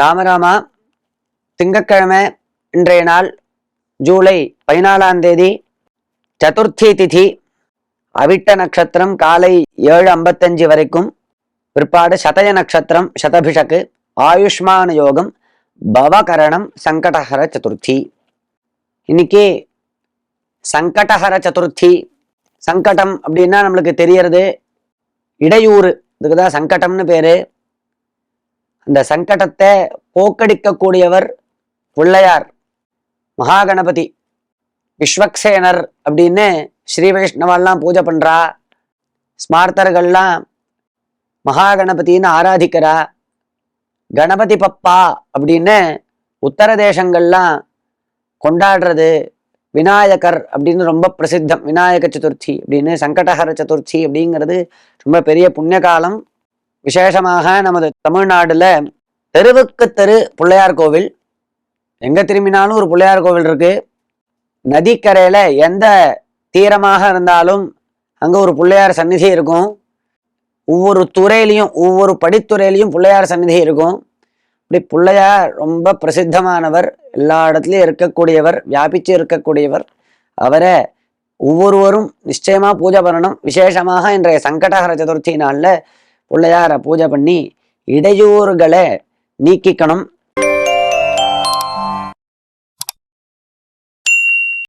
ராமராமா திங்கட்கிழமை இன்றைய நாள் ஜூலை பதினாலாம் தேதி சதுர்த்தி திதி அவிட்ட நட்சத்திரம் காலை ஏழு ஐம்பத்தஞ்சு வரைக்கும் பிற்பாடு சதய நட்சத்திரம் சதபிஷக்கு ஆயுஷ்மான யோகம் பவகரணம் சங்கடஹர சதுர்த்தி. இன்னைக்கு சங்கடஹர சதுர்த்தி சங்கடம் அப்படின்னா நம்மளுக்கு தெரியறது இடையூறு இதுக்கு தான் சங்கடம்னு பேர். அந்த சங்கடத்தை போக்கடிக்கக்கூடியவர் பிள்ளையார் மகாகணபதி விஸ்வக்சேனர் அப்படின்னு ஸ்ரீ வைஷ்ணவெல்லாம் பூஜை பண்ணுறா ஸ்மார்த்தர்கள்லாம் மகாகணபதின்னு ஆராதிக்கிறா. கணபதி பப்பா அப்படின்னு உத்தர தேசங்கள்லாம் கொண்டாடுறது. விநாயகர் அப்படின்னு ரொம்ப பிரசித்தம். விநாயக சதுர்த்தி அப்படின்னு சங்கடஹர சதுர்த்தி அப்படிங்கிறது ரொம்ப பெரிய புண்ணிய காலம் விசேஷமாக நமது தமிழ்நாடுல தெருவுக்கு தெரு பிள்ளையார் கோவில். எங்க திரும்பினாலும் ஒரு பிள்ளையார் கோவில் இருக்கு. நதிக்கரையில எந்த தீரமாக இருந்தாலும் அங்க ஒரு பிள்ளையார் சந்நிதி இருக்கும். ஒவ்வொரு துறையிலையும் ஒவ்வொரு படித்துறையிலையும் பிள்ளையார் சந்நிதி இருக்கும். இப்படி பிள்ளையார் ரொம்ப பிரசித்தமானவர் எல்லா இடத்துலையும் இருக்கக்கூடியவர் வியாபிச்சு இருக்கக்கூடியவர். அவரை ஒவ்வொருவரும் நிச்சயமா பூஜை பண்ணணும். விசேஷமாக இன்றைய சங்கடகர சதுர்த்தி நாள்ல பிள்ளையாரை பூஜை பண்ணி இடையூறுகளை நீக்கிக்கணும்.